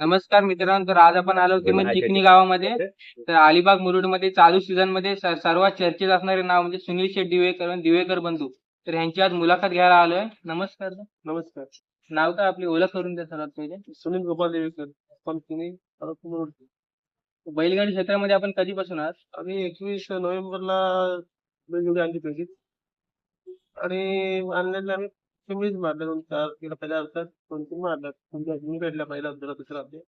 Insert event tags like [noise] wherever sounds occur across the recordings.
नमस्कार मित्रांनो तर आज आपण आलो किमान चिकणी गावामध्ये. तर अलिबाग मुरुडमध्ये चालू सीझनमध्ये सर्वात चर्चेत असणारे नाव म्हणजे सुनील शेठ दिवेकर आणि दिवेकर बंधू. तर यांची आज मुलाखत घ्यायला आलोय. नमस्कार. नमस्कार. नाव काय आपली? ओळख करून द्या सर्वात पहिले. सुनील गोपाल देवेकर बैलगाडी क्षेत्रामध्ये आपण कधीपासून आहात? आम्ही एकवीस नोव्हेंबरला वेगवेगळी आणली पाहिजे आणि आणलेल्या आम्ही मारल्या दोन चार किलो पहिल्या अर्धात दोन तीन मारल्या तुमच्या अजून भेटल्या पहिला अर्धा दुसरा अर्धा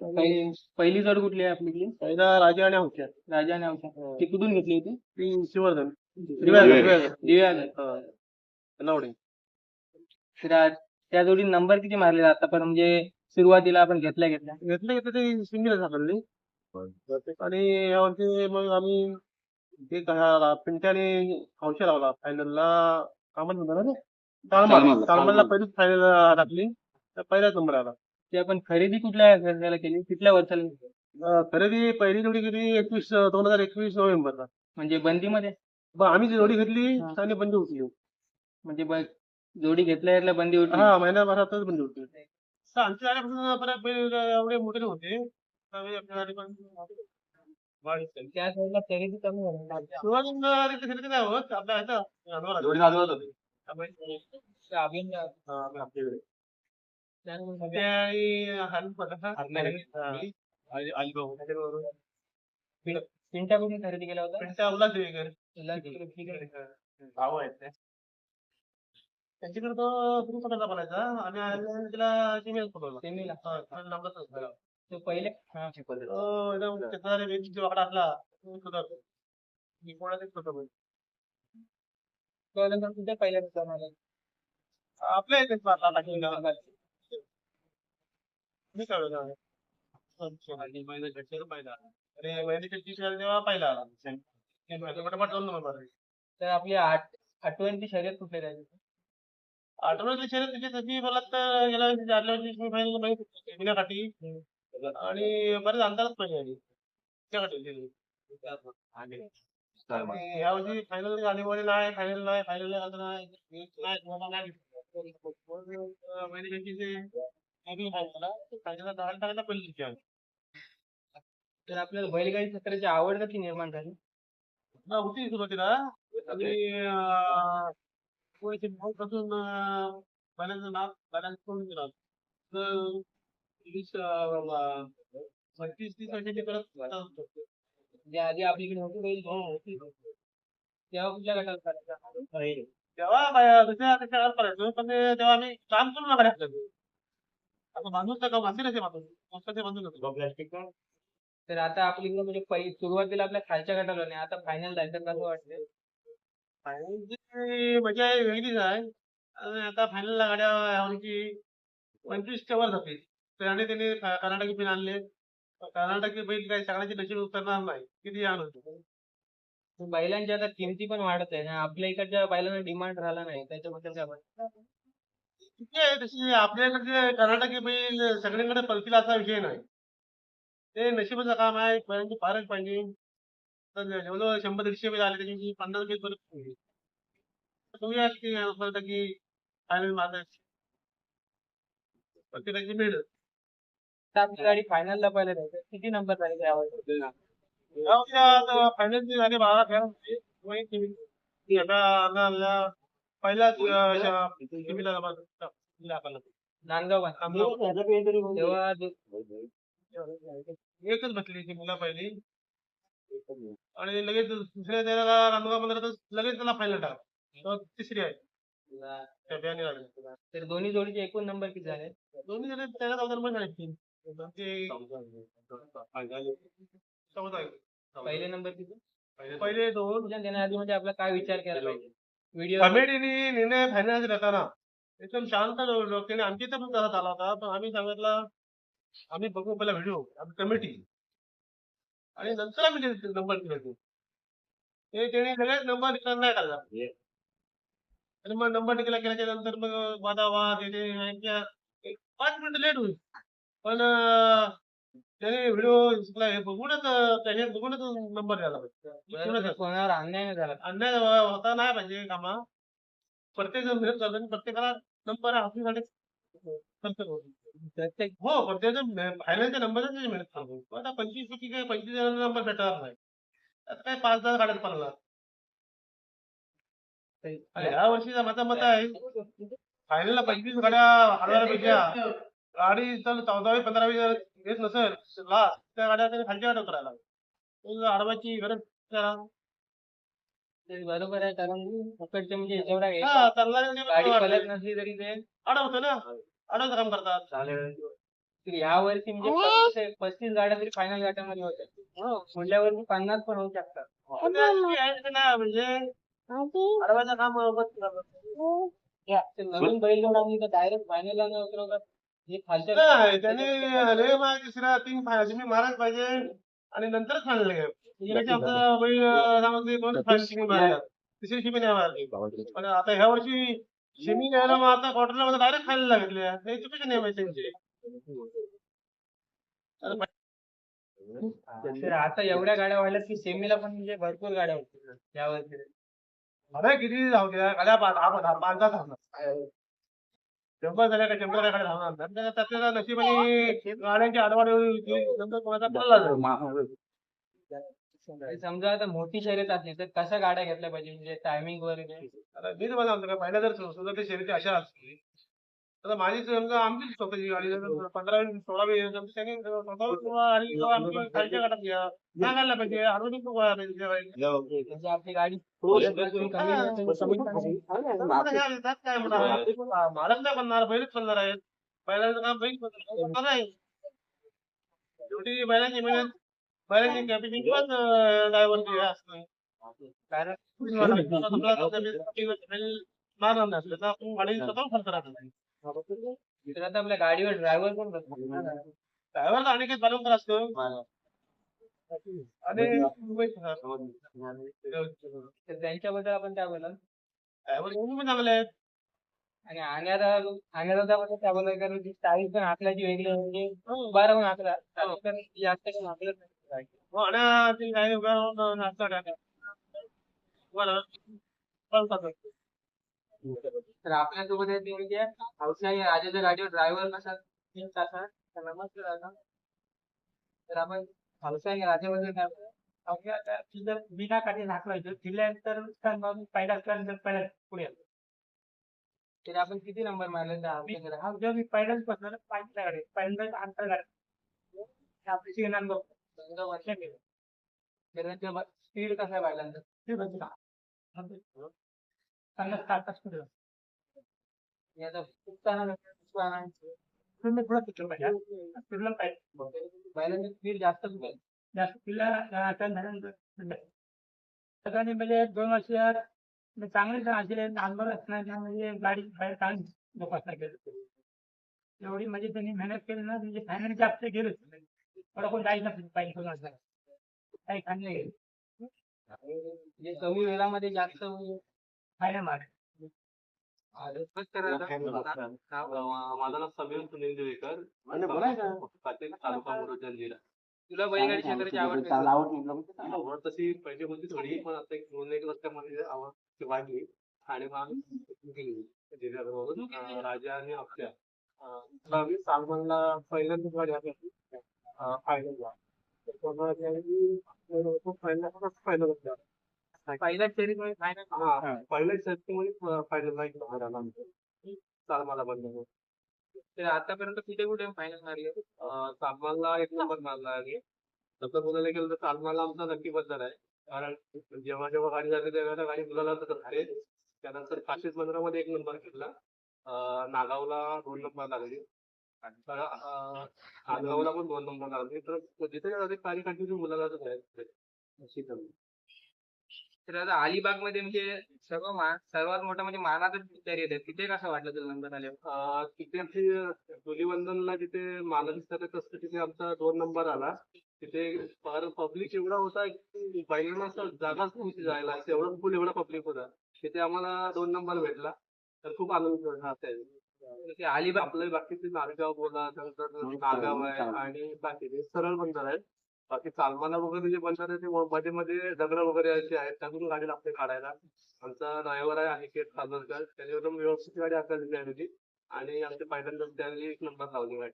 पहिली पहिली जोड कुठली आहे आपली पहिला राजा आणि होत्या राजा आणि अवसा ती कुठून घेतली होती? ती शिवर्धन. नावडे. आज त्या जोडी नंबर किती मारले आतापर्यंत? म्हणजे सुरुवातीला आपण घेतल्या घेतल्या. घेतलं घेतलं ते सिंगल सापडली आणि यावरती मग आम्ही ते पिंट्याने हौशा लावला. फायनलला कामच होता ना ते तालमाल. तालमाल, तालमालला तालमाल. पहिलीच फायनल टाकली तर पहिलाच नंबर आला. ते आपण खरेदी कुठल्या वर्षाला केली? कुठल्या वर्षाला अं, खरेदी पहिली जोडी केली एकवीस दोन हजार एकवीस नोव्हेंबरला. म्हणजे बंदीमध्ये? मग आम्ही जी जोडी घेतली हा. त्याने बंदी उठली. म्हणजे ब- जोडी घेतल्या घेतल्या बंदी होती हा महिन्याभरातच बंदी उठली. तर आमच्या झाल्यापासून परत बैल एवढे मोठे नव्हते. त्यावेळी आपल्या चालली. त्या साईडला खरेदी कमी होती. सुरुवातीला खरेदी नाही होत. आपल्या ह्याचा. पिंट्या कुठून खरेदी केला. होता? पिंट्या उल्हास देवेकर. तुला भाऊ आहेत. त्यांच्याकडे तो गुरु पकडायचा बनायचा? आणि त्याला email पकडला. सेमीला. तो पहिले? हा त्याचा वाकडा असला. तो सुधारतो. मी कोणाचाच कुठे? आपल्या इथेच मारला. मी तर आपली आठवणची शर्यत कुठली राहिली? शर्यत त्याच्यासाठी मला तर गेल्या वर्षी आदल्या वर्षी सेमीफायनल माहिती विनाकाठी आणि बरेच अंतरच पाहिजे त्याच्यासाठी आणि ह्या वर्षी फायनल नाही फायनल नाही फायनल नाही. तर आपल्याला बैलगाडी क्षेत्राची आवड कशी निर्माण झाली? ना होती सुरुवातीला. आणि पासून बैलांचं नाव बैलांचं करून दिलं तर वीस पंचवीस तीस वर्षाची. जे आधी आपल्याकडे होती बैल हो, होती. तेव्हा कुठल्या गटात करायचा? तेव्हा दुसऱ्या कशा करायचो पण ते तेव्हा आम्ही काम करून नका टाकलं आता माणूस तर माणसे. नसे माणूस माणसाचे माणूस होतो तर आता आपल्याकडे म्हणजे पहिली सुरुवातीला आपल्या खालच्या गटाला नाही आता फायनल जायचं कसं वाटतं फायनलची मजा वेगळीच आहे. आणि आता फायनलला गाड्या यावर्षी पंचवीसच्या वर त्याने त्यांनी क- कर्नाटकी पिन आणले. कर्नाटकी बैल काही सगळ्यांची नशीब उतरणार नाही. किती आणून तर बैलांची आता किमती पण वाढत आहे आपल्या इकडच्या बैलांना डिमांड राहिला नाही. त्याच्याबद्दल काय तशी आपल्याकडे कर्नाटकी बैल सगळीकडे पलतील असा विषय नाही. ते नशिबाचं काम आहे बैलांची फारच पाहिजे. तर शंभर दीडशे बैल आले त्याची पन्नास बैल परत पाहिजे. तुम्ही या की फायनल मारण्याची प्रत्येकाची मिळत तर आपली गाडी फायनलला पहिला जायचं किती नंबर झाली त्यावेळेस फायनलची झाली बारा जमा- दाखवलं. नांदगाव नांदगाव. तेव्हा एकच बसली ती मुला पहिली. आणि लगेच दुसऱ्या त्याला रांदगाव मंदिरातच लगेच त्याला फायनल टाकला तो तिसरी आहे. तर दोन्ही जोडीचे एकूण नंबर किती झाले? दोन्ही जण त्याच्या चौदा नंबर झाले तीन. ते चौदा आहे. पहिले नंबर किती? पहिले दोन. देण्याआधी म्हणजे आपला काय विचार केला पाहिजे? व्हिडिओ कमिटीने निर्णय फायनल देताना एकदम शांत डोक्याने आमची तर पण तसा आला होता पण आम्ही सांगितलं आम्ही बघू पहिला व्हिडिओ आम्ही कमिटी आणि नंतर आम्ही नंबर दिले ते. ते त्याने लगेच नंबर डिक्लेअर नाही काढला आणि मग नंबर डिक्लेअर केल्याच्यानंतर मग वादा वाद हे ते यांच्या एक पाच मिनिटं लेट होईल. पण त्याने व्हिडिओ हे बघूनच त्याने बघूनच नंबर द्यायला पाहिजे. कोणावर अन्याय नाही झाला. अन्याय होता नाही पाहिजे कामा. प्रत्येक जण मेहनत करतो प्रत्येकाला नंबर खर्च करू. प्रत्येक हो. पण त्याचं फायनलच्या नंबरच नाही मिळत सांगू आता पंचवीस पैकी काय पंचवीस जणांना नंबर भेटणार नाही. आता काय पाच दहा गाड्यात पडणार. ह्या वर्षीचा माझा मत आहे. फायनलला पंचवीस गाड्या हरवण्यापेक्षा [laughs] गाडी जर चौदावी पंधरावी जर येत नसेल लास्ट त्या गाड्या त्याने खालच्या गाड्या करायला अडवायची गरज करा. ते बरोबर आहे कारण पकडते म्हणजे जेवढा हे हा गाडी. पलट नसली तरी ते अडवतं ना. अडवतं काम करतात. तर या वर्षी म्हणजे पस्तीस आहे, पस्तीस गाड्या तरी फायनल गाड्यामध्ये होत्या. पुढल्या वर्षी पन्नास पण होऊ शकतात. ना म्हणजे अडवायचं काम नवीन बैल जोड आम्ही डायरेक्ट फायनलला न उतरवता हे खालच्या नाही त्याने लय तिसऱ्या तीन फायनल तुम्ही मारायला पाहिजे आणि फायनल घ्या म्हणजे बैल अं, दोन मारल्या तिसरी शिमी नाही मारली. पण आता ह्या वर्षी शिमी घ्यायला मग आता क्वार्टरला मध्ये डायरेक्ट हे चुकीचे नियम त्यांचे. तर आता एवढ्या गाड्या व्हायला की सेमीला पण म्हणजे भरपूर गाड्या होतील या वर्षी अरे किती जाऊ द्या पाच दहा धावणार शंभर झाल्या का? शंभर धावणार त्याच्या नशिबाने गाड्यांची आडवाड नंतर कोणाचा पडला जाईल समजा आता मोठी शर्यत असली तर कशा गाड्या घेतल्या पाहिजे? म्हणजे टायमिंग वगैरे? आता मी तुम्हाला सांगतो का पहिल्या जर सुद्धा ते शर्यती अशा असतील तर माझी समजा आमची स्वतःची गाडी जर पंधरावी सोळावी त्यांनी स्वतःहून किंवा आणि किंवा आमची खालच्या गाड्यात घ्या सांगायला पाहिजे? गाडी. म्हणजे आपली गाडी हा. आता काय म्हणणार मालक नाही बनणार बैलच बनणार आहेत. बैलाचं काम बैल बनणार आहे? शेवटी बैलांची मेहनत बैलांची कॅपॅसिटी पण ड्रायव्हरची असते. कारण मारणार नसलं तर आपण गाडी स्वतः खर्च राहणार. तर आता आपल्या गाडीवर ड्रायव्हर पण. ड्रायव्हर काही चालवून असतो. आणि तर त्यांच्याबद्दल आपण काय बोलाल ड्रायव्हर पण चांगले आहेत. आणि आण्याला आण्याला बद्दल काय बोलाल कारण ती स्टाईल पण आकलाची वेगळी. म्हणजे बारा पण आकला हो. पण जास्त काही आकलत नाही. हो, आणि ती गाडी उभ्या राहून बरं तर आपल्यासोबत आहेत ते म्हणजे हौसाई राजाच्या गाडीवर ड्रायव्हर कसा तीन तासात? तर नमस्कार दादा. तर आपण हौसाई राजाबद्दल काय जर बिना काठी झाकलायचं दिल्यानंतर पहिला तर पहिला पुढे. तरी आपण किती नंबर मारले त्या हा जेव्हा मी पहिल्याच बसणार पाहिजे गाडी. पहिल्यांदा अंतर गाडी आपली शिकणार वर्ष गेलं. तर स्पीड कसा आहे जास्त आहे. जास्त म्हणजे दोन वर्ष म्हणजे चांगले असे असणार म्हणजे गाडी बाहेर चांगली जोपासना केली एवढी म्हणजे त्यांनी मेहनत केली ना म्हणजे फायनल जास्त गेलो थोडं कोण जायचं नाही पाहिजे कोण असणार. काही खाल्लं नाही. कमी वेळामध्ये जास्त माझं नाव समीर सुनील देवेकर. तालुका तुला बैलगाडी क्षेत्राची आवड कशी? आवड तशी पहिली होती थोडी पण आता एक दोन एक वर्षामध्ये आवड वाढली. आणि मग आम्ही गेली. राजा आणि आपल्या सालमनला पहिल्यांदाच गाडी आली. फायनल पहिल्या शर्यतीमध्ये फायनल हा पहिल्या शर्तीमध्ये फायनलला एक नंबर आला आमचा. सालमाला बंद तर आतापर्यंत कुठे कुठे फायनल मारले सालमानला एक नंबर मारला आणि तसं बोलायला गेलं तर सालमानला आमचा नक्की बदल आहे. कारण जेव्हा जेव्हा गाडी झाली तेव्हा गाडी मुलाला तर झाले त्यानंतर काशीद बंदरामध्ये एक नंबर घेतला नागावला दोन नंबर लागले. नागावला पण दोन नंबर लागले. तर जिथे जिथे गाडी कंटिन्यू मुलाला आहे. तर आता अलिबागमध्ये म्हणजे सर्व मा- सर्वात मोठा म्हणजे मानाचं शर्यत आहे तिथे कसं वाटलं तुला नंबर आल्यावर? अं, तिथे आमची धुलीवंदनला जिथे मालक दिसत असतं तिथे आमचा दोन नंबर आला. तिथे फार पब्लिक एवढा होता की बैलांना असं जागाच नव्हती जायला. असं एवढं फुल एवढा पब्लिक होता. तिथे आम्हाला दोन नंबर भेटला. तर खूप आनंद झाला त्यावेळी. ते अलिबाग आपले बाकीचे नारगाव बोला त्यानंतर नागाव आहे आणि बाकीचे सरळ बंदर आहेत. बाकी चालमाला वगैरे जे आहे ते मध्ये मध्ये दगड वगैरे असे आहेत. त्यातून गाडी लागते काढायला. आमचा ड्रायव्हर आहे अनिकेत खानोलकर. त्याच्यावरून व्यवस्थित गाडी हाताळलेली आहे होती आणि आमच्या पहिल्यांदाच त्यांनी एक नंबर लावली गाडी.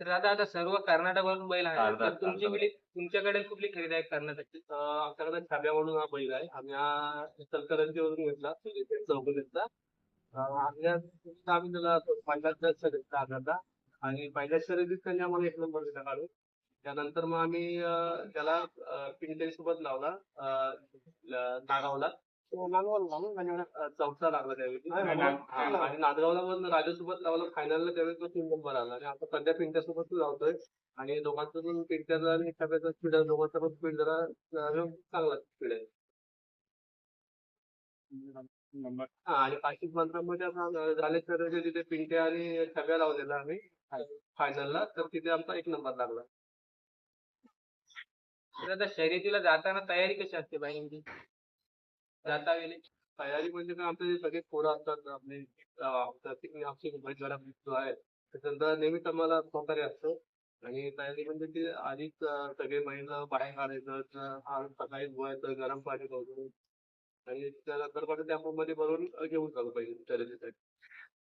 तर दादा आता सर्व कर्नाटकवरून बैल आहे तर कर्नाटक- तुमची तुमच्याकडे कुठली खरेदी आहे कर्नाटकची? आमच्याकडे छाप्या म्हणून हा बैल आहे. आम्ही हा इचलकरंजीवरून घेतला. चौकलीचा आम्ही त्याला पहिल्याच शर्यतीचा आधारला. आणि पहिल्या शर्यतीत त्यांनी आम्हाला एक नंबर दिला काढून. त्यानंतर मग आम्ही अं, त्याला पिंटे सोबत लावला अं, नागावला. अं, चौथा लागला त्यावेळी. हा, आणि नांदगावला पण राजू सोबत लावला. फायनलला त्यावेळी तो तीन नंबर आला. आणि आता सध्या पिंट्या सोबत लावतोय. आणि दोघांचं पण पिंट्याचा आणि छाप्याचा स्पीड दोघांचा पण स्पीड जरा अं, चांगला स्पीड आहे. हा आणि काशीद मंत्रामध्ये आता झाले तर तिथे पिंट्या आणि छब्या लावलेला आम्ही. फायनलला तर तिथे आमचा एक नंबर लागला. तर आता शर्यतीला जाताना तयारी कशी असते बैलांची जाता वेळी? तयारी म्हणजे काय आमचे जे सगळे पोरं असतात आपले अं, प्रत्येक आमची उमेदवार जो आहे त्याच्यानंतर नेहमीच आम्हाला सहकार्य असतं. आणि तयारी म्हणजे ते आधीच सगळे महिला बाहेर काढायचं सकाळी धुवायचं गरम पाणी करून आणि त्यानंतर पण मध्ये भरून घेऊन चालू पाहिजे शर्यतीसाठी.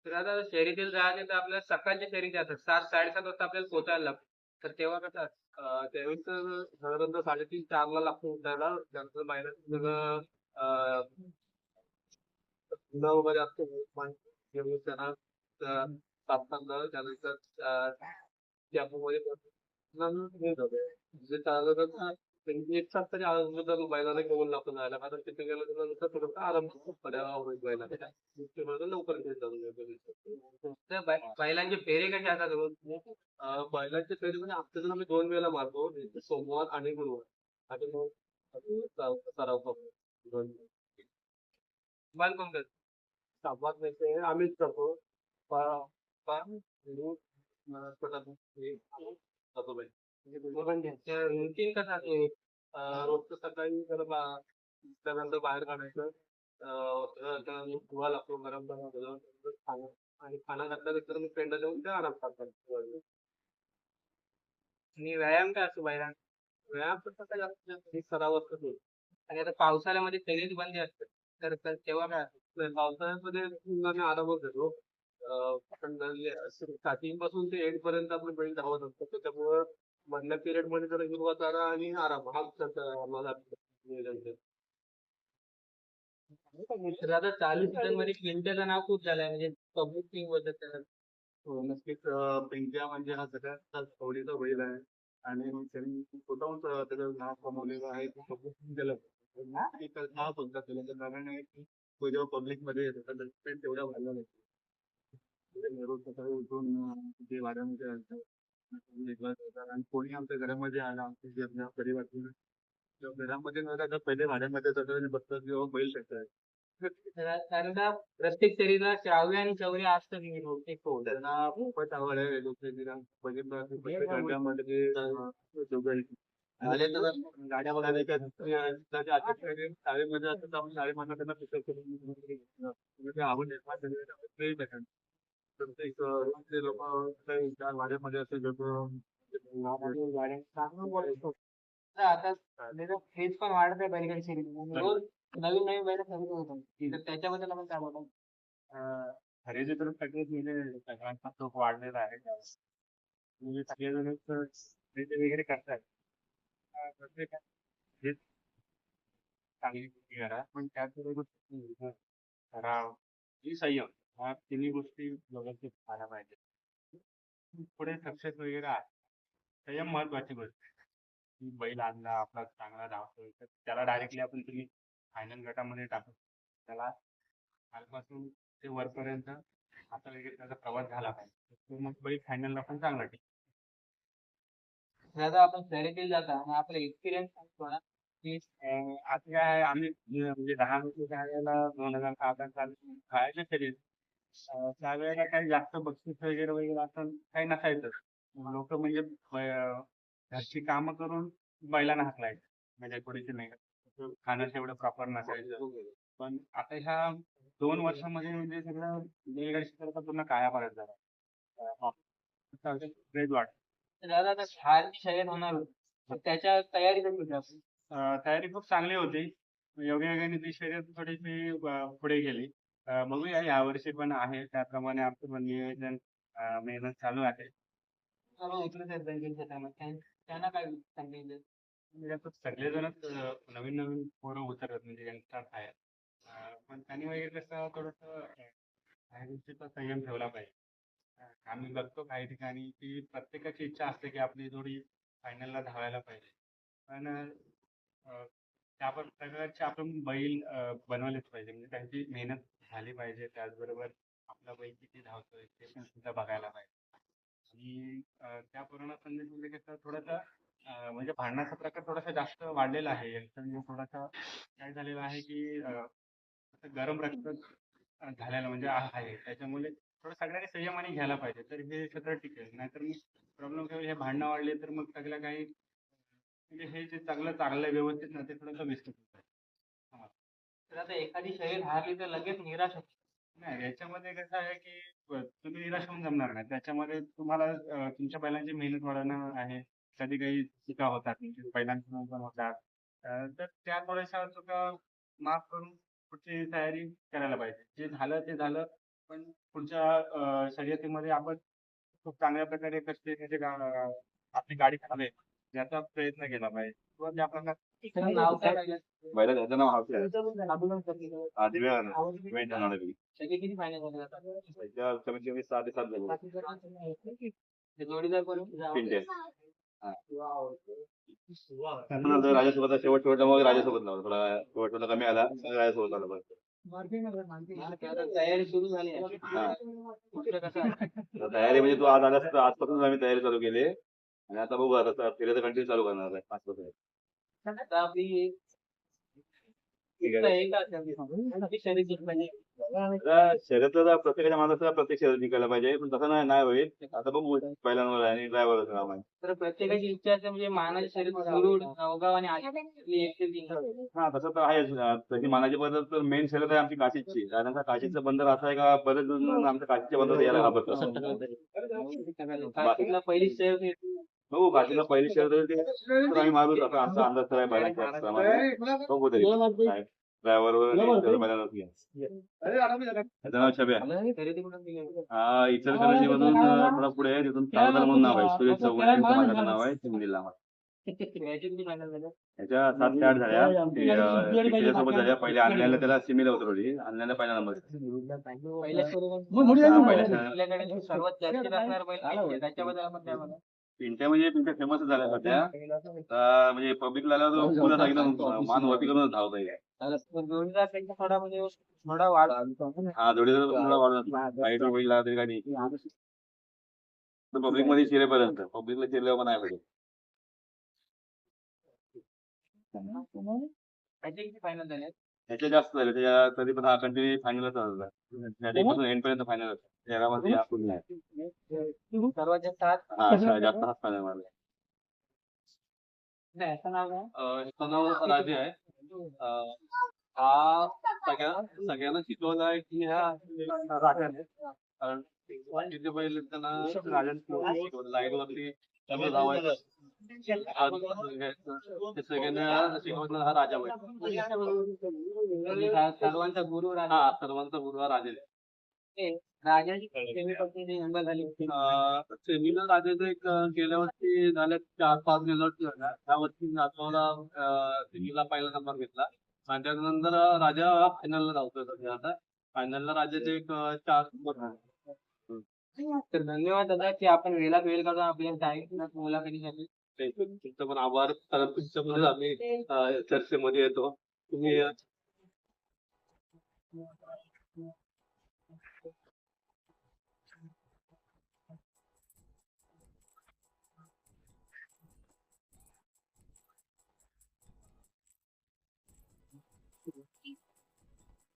तर आता शहरीतील जायचं तर आपल्याला सकाळच्या शहरी असतात सात साडेसात वाजता आपल्याला पोहोचायला लागतं. तर तेव्हा कसं त्यावेळी तर साधारणतः साडेतीन चारला लागतो उठायला. त्यानंतर महिन्यात सगळं नऊ वगैरे असतो. घेऊन त्यांना तापताना त्यानंतर त्यामध्ये जे चाललं तर एक तास तरी अगोदर बैलाला घेऊन लागतो जायला. कारण तिथे गेलं तर नंतर थोडंसं आराम म्हणजे लवकर बैलांचे फेरे कसे असतात रोज? अं, बैलांच्या फेरी म्हणजे हप्त्यातून आम्ही दोन वेळेला मारतो. सोमवार आणि गुरुवार. आणि मग सराव करतो दोन बाल कोण करतं? संवाद म्हणजे आम्हीच करतो. पा- हे तर routine कसं? अं, रोजचं सकाळी त्यानंतर बाहेर काढायचं. धुवा लागतो गरम पाणी खाणं. आणि खाणं घातल्यानंतर मग पेंडा देऊन ते आराम करतात आणि व्यायाम काय असतो बैलांचा व्यायाम तर सकाळी जास्तीत जास्त एक सराव असतो आणि आता पावसाळ्यामध्ये शर्यत बंदी असते. तर तेव्हा काय असतं? नाही, पावसाळ्यामध्ये आरामच घेतो अं, पण स्टार्टिंगपासून ते एंड पर्यंत आपलं बैल धावत असतो. त्याच्यामुळं मधल्या पिरियडमध्ये जरा हिरवा चारा आणि आराम. हा माझा आता चालू सीझनमध्ये क्लिंटरचं नाव खूप झालंय. म्हणजे पब्लिकबद्दल हो नक्कीच. म्हणजे हा सगळ्यात आवडीचा बैल आहे. आणि त्यांनी स्वतःहून त्याचं नाव कमवलेलं आहे. ते केलं एक नाव सुद्धा केलं तर कारण आहे की तो जेव्हा पब्लिकमध्ये येतो त्याचा तेवढा व्हायला नाही म्हणजे रोज सकाळी उठून जे वाऱ्यामध्ये असतात आणि कोणी आमच्या घरामध्ये आला आमच्या तेव्हा घरामध्ये न राहता पहिले वाड्यामध्ये जातात बसतात किंवा बैल शकतात कारण का प्रत्येक शरीराला श्राव्य आणि शौर्य असतं की बहुतेक. त्यांना खूपच आवड आहे. गाड्या बघायला शाळेमध्ये असतात आपण शाळेमधनं त्यांना म्हणजे आवड निर्माण झाली प्रत्येक लोक वाड्यामध्ये असे आता क्रेज पण वाढत आहे बैलगाडी शर्यती रोज नवीन नवीन बैल खरेदी होतात तर त्याच्याबद्दल आपण काय बोलाल खरेदी तर सगळेच म्हणजे सगळ्यांचा वाढलेला आहे. म्हणजे सगळेजण खरेदी वगैरे करतात. प्रत्येक हेच चांगली करा पण त्यात सराव ही संयम. ह्या तिन्ही गोष्टी व्यवस्थित व्हायला पाहिजे. पुढे सक्सेस वगैरे आहे. त्याच्या महत्वाची गोष्ट आहे. की बैल आणला आपला चांगला धावतोय तर त्याला डायरेक्टली आपण तुम्ही फायनल गटामध्ये टाकू. त्याला खालपासून ते वरपर्यंत आता वगैरे त्याचा प्रवास झाला पाहिजे. तो मग बैल फायनलला पण चांगला टिक दादा आपण शर्यतीला जाता आणि आपला एक्सपिरियन्स सांगतो ना. की आता काय आम्ही म्हणजे लहान होतो त्यावेळेला दोन हजार सात साली खायचं शरीर त्यावेळेला काही जास्त बक्षीस वगैरे वगैरे असं काही नसायचं. लोक म्हणजे घरची कामं करून बैलांना हाकलायचे. म्हणजे थोडीशी नाही. खाणं तेवढं प्रॉपर नसायचं. पण आता ह्या दोन वर्षामध्ये म्हणजे सगळं बैलगाडी क्षेत्राचा पूर्ण काया परत झाला वाढ तर दादा आता शर्यत होणार. त्याच्या तयारी कशी होती आपली? तयारी खूप चांगली होती. योगायोगाने ती शर्यत थोडीशी पुढे गेली. बघूया यावर्षी पण आहे. त्याप्रमाणे आमचं पण नियोजन मेहनत चालू आहे. बँकेच्या टायमात त्यांना काय सांगितलं म्हणजे सगळेजणच नवीन नवीन पोरं उतरत म्हणजे यंगस्टर आहेत अं, पण त्यांनी वगैरे कसं थोडंसं काही गोष्टीचा संयम ठेवला पाहिजे. आम्ही बघतो काही ठिकाणी की प्रत्येकाची इच्छा असते की आपली जोडी फायनलला धावायला पाहिजे. पण आपण त्या प्रकारचे आपण बैल बनवलेच पाहिजे. म्हणजे त्यांची मेहनत झाली पाहिजे. त्याचबरोबर आपला बैल किती धावतोय ते पण सुद्धा बघायला पाहिजे. आणि त्या पूर्ण संदेशमध्ये म्हणजे कसं थोडासा म्हणजे भांडणाचा प्रकार थोडासा जास्त वाढलेला आहे. यांच्यामध्ये म्हणजे थोडासा काय झालेला आहे की गरम रक्त झालेला झालेलं म्हणजे आहे. त्याच्यामुळे थोडं सगळ्यांनी संयमाने घ्यायला पाहिजे. तर हे क्षेत्र टिकेल नाहीतर मग प्रॉब्लेम हे भांडणं वाढले तर मग सगळं काही म्हणजे हे जे चांगलं चाललंय व्यवस्थित ना ते थोडंसं विस्कटून जाईल तर आता एखादी शर्यत हारली तर लगेच निराश होते. नाही याच्यामध्ये कसं आहे की तुम्ही निराश होऊन जमणार नाही. त्याच्यामध्ये तुम्हाला अं, तुमच्या बैलांची मेहनत वाढवणं आहे. कधी काही चुका होतात म्हणजे बैलांकडून पण होतात. अं, तर त्या थोड्याशा चुका माफ करून पुढची तयारी करायला पाहिजे. जे झालं ते झालं. पण पुढच्या अं, शर्यतीमध्ये आपण खूप चांगल्या प्रकारे कसे म्हणजे गा- आपली गाडी चालवे याचा प्रयत्न केला पाहिजे. किंवा ज्या प्रकारे तर नाव काय पाहिजे बैला त्याचं नाव आहे. वेट किती? कमीत कमी सहा ते सात झाले. जोडीदार राजासोबत शेवट शेवटला मग राजासोबत लावला. थोडा शेवट शेवटला कमी आला. मग राजासोबत आला तयारी सुरू झाली आहे. हा. पुढचं कसं आहे? तर तयारी म्हणजे तू आज आलास तर आजपासूनच आम्ही तयारी चालू केली. आहे. आणि आता बघू आता फिरायचं कंटिन्यू चालू करणार आहे. आपली ठीक आता. आपली शर्यतला तर प्रत्येकाच्या माणसाला प्रत्येक शर्यत जिंकायला पाहिजे. पण तसं नाही नाही होईल. आता बघू पहिल्यांवर आणि ड्रायव्हर नाव आहे. तर प्रत्येकाची इच्छा असते म्हणजे मानाची शर्यत मुरुड नवगाव आणि. हा तसं तर आहेच. तशी मानाची पद्धत तर मेन शर्यत आहे आमची काशीची. कारण का काशीचं बंदर असं आहे का बरेच आमच्या काशीच्या बंदर यायला कार्तिकला पहिली शर्यत बघू काशीला पहिली ते तर आम्ही मारू आता आमचा अंदाज तर आहे. बघू तरी? हा इचलकरंजी मधून थोडा पुढे आहे तिथून म्हणून नाव आहे सुरेश माझं नाव आहे चिमणीला त्याच्या सात ते आठ झाल्या. ते, अं, त्याच्यासोबत झाल्या. पहिले आणल्याला त्याला सिमीला उतरवली. आणल्याला पहिला नंबर. पहिल्या हा, पहिल्या सर्वात चर्चेत पिंट्या म्हणजे पिंट्या फेमस झाल्या आता म्हणजे पब्लिकला आल्यावर तो पुन्हा सांगितलं मान वरती करूनच धावता येईल थोडा म्हणजे थोडा वाढ हा जोडीदार थोडा वाढवत फाईट होईल लागला तरी काही पब्लिकमध्ये शिरेपर्यंत पब्लिकला शिरल्यावर पण नाही किती फायनल झाले त्याच्या जास्त झाले त्याच्या तरी पण हा कंटिन्यू फायनलच होता एंड पर्यंत फायनल होता जगामध्ये आपण नाही सर्वात जास्त हात हा अच्छा, जास्त फायनल मारला. नाही, असं नाव आहे ह्याचं नाव राजे आहे अं, हा सगळ्या सगळ्यांना शिकवला आहे की ह्या राजाने. कारण तिथे पहिले त्यांना राजाने शिकवलं. लाईन वरती त्यामुळे धावायचं ते सगळ्यांना शिकवलं हा राजा पाहिजे सर्वांचा गुरु राजा हा सर्वांचा गुरु हा राजा राजाची सेमीला राजाचं एक गेल्या वर्षी झाल्या चार पाच रिझल्ट त्या वर्षी नागपूरला सेमीला पहिला नंबर घेतला आणि त्यानंतर राजा फायनल फायनलला धावतोय सध्या आता फायनलला राजाचे एक चार नंबर तर धन्यवाद दादा की आपण वेळात वेळ काढून आपल्या टाईम मुलाखतीसाठी तुमचं पण आभार. कारण तुमच्यामुळे आम्ही चर्चेमध्ये येतो. तुम्ही